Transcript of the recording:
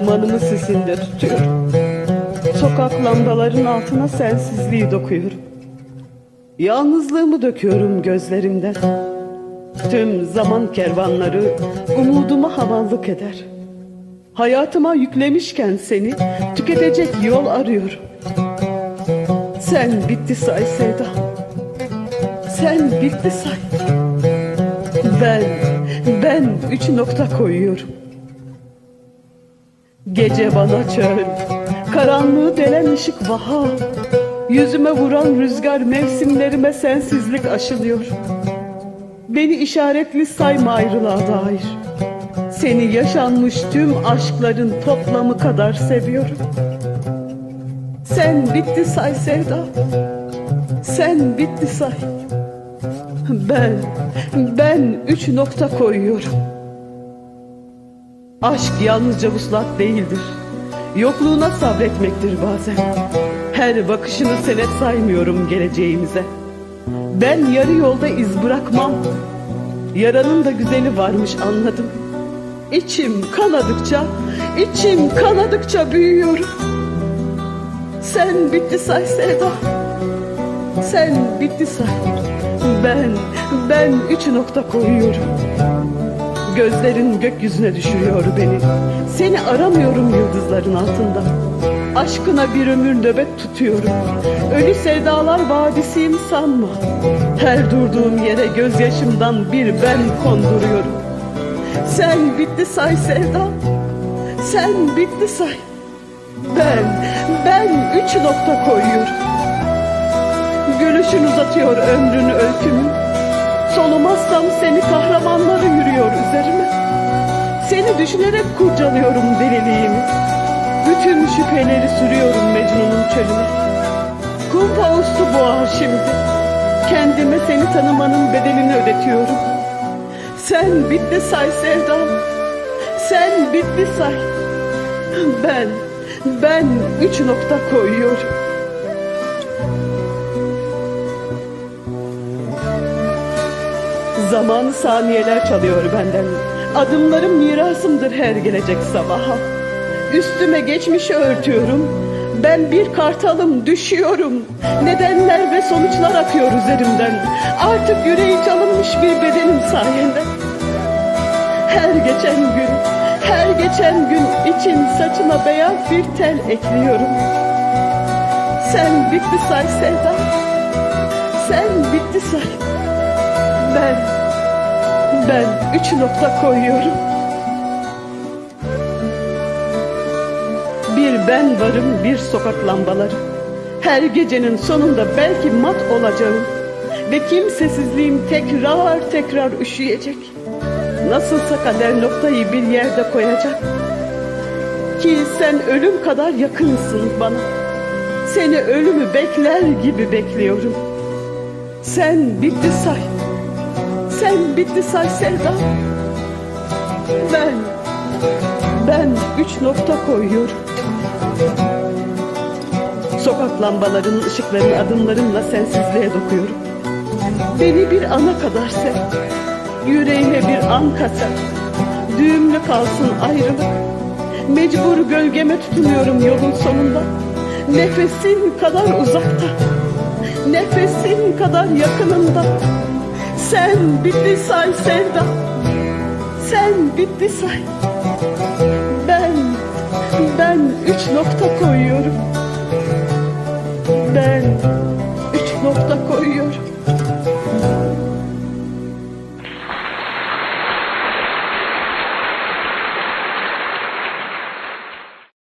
dumanımı sesinde tutuyorum. Sokak lambaların altına sensizliği dokuyorum. Yalnızlığımı döküyorum gözlerimden. Tüm zaman kervanları umuduma hamallık eder. Hayatıma yüklemişken seni tüketecek yol arıyorum. Sen bitti say Sevda. Sen bitti say. Ben, ben üç nokta koyuyorum. Gece bana çöl, karanlığı delen ışık vaha. Yüzüme vuran rüzgar mevsimlerime sensizlik aşılıyor. Beni işaretli sayma ayrılığa dair. Seni yaşanmış tüm aşkların toplamı kadar seviyorum. Sen bitti say Sevda. Sen bitti say. Ben, ben üç nokta koyuyorum. Aşk yalnızca vuslat değildir. Yokluğuna sabretmektir bazen. Her bakışını senet saymıyorum geleceğimize. Ben yarı yolda iz bırakmam. Yaranın da güzeli varmış anladım. İçim kanadıkça, içim kanadıkça büyüyorum. Sen bitti say Sevda. Sen bitti say. Ben, ben üç nokta koyuyorum. Gözlerin gökyüzüne düşürüyor beni. Seni aramıyorum yıldızların altında. Aşkına bir ömür nöbet tutuyorum. Ölü sevdalar vadisiyim sanma. Her durduğum yere gözyaşımdan bir ben konduruyorum. Sen bitti say sevda. Sen bitti say. Ben, ben üç nokta koyuyorum. Gülüşün uzatıyor ömrünü öykümün. Solumazsam seni kahramanları yürüyor üzerime. Seni düşünerek kurcalıyorum deliliğimi. Bütün şüpheleri sürüyorum Mecnun'un çölüne. Kumpa ustu boğar şimdi. Kendime seni tanımanın bedelini ödetiyorum. Sen bitti say sevdam. Sen bitti say. Ben, ben üç nokta koyuyorum. Zamanı saniyeler çalıyor benden. Adımlarım mirasımdır her gelecek sabaha. Üstüme geçmişi örtüyorum. Ben bir kartalım düşüyorum. Nedenler ve sonuçlar akıyor üzerimden. Artık yüreği çalınmış bir bedenim sayende. Her geçen gün, her geçen gün için saçıma beyaz bir tel ekliyorum. Sen bitti say sevdam. Sen bitti say. Ben, ben üç nokta koyuyorum. Bir ben varım, bir sokak lambaları. Her gecenin sonunda belki mat olacağım. Ve kimsesizliğim tekrar tekrar üşüyecek. Nasılsa kader noktayı bir yerde koyacak. Ki sen ölüm kadar yakınsın bana. Seni ölümü bekler gibi bekliyorum. Sen bitti say. Sen bitti say sevda. Ben, ben üç nokta koyuyorum. Sokak lambalarının ışıklarını adımlarımla sensizliğe dokuyorum. Beni bir ana kadar sev. Yüreğime bir an kasar. Düğümlü kalsın ayrılık. Mecbur gölgeme tutunuyorum yolun sonunda. Nefesin kadar uzakta. Nefesin kadar yakınımda. Sen bitti say sevda. Sen bitti say. Ben, ben üç nokta koyuyorum. Ben üç nokta koyuyorum.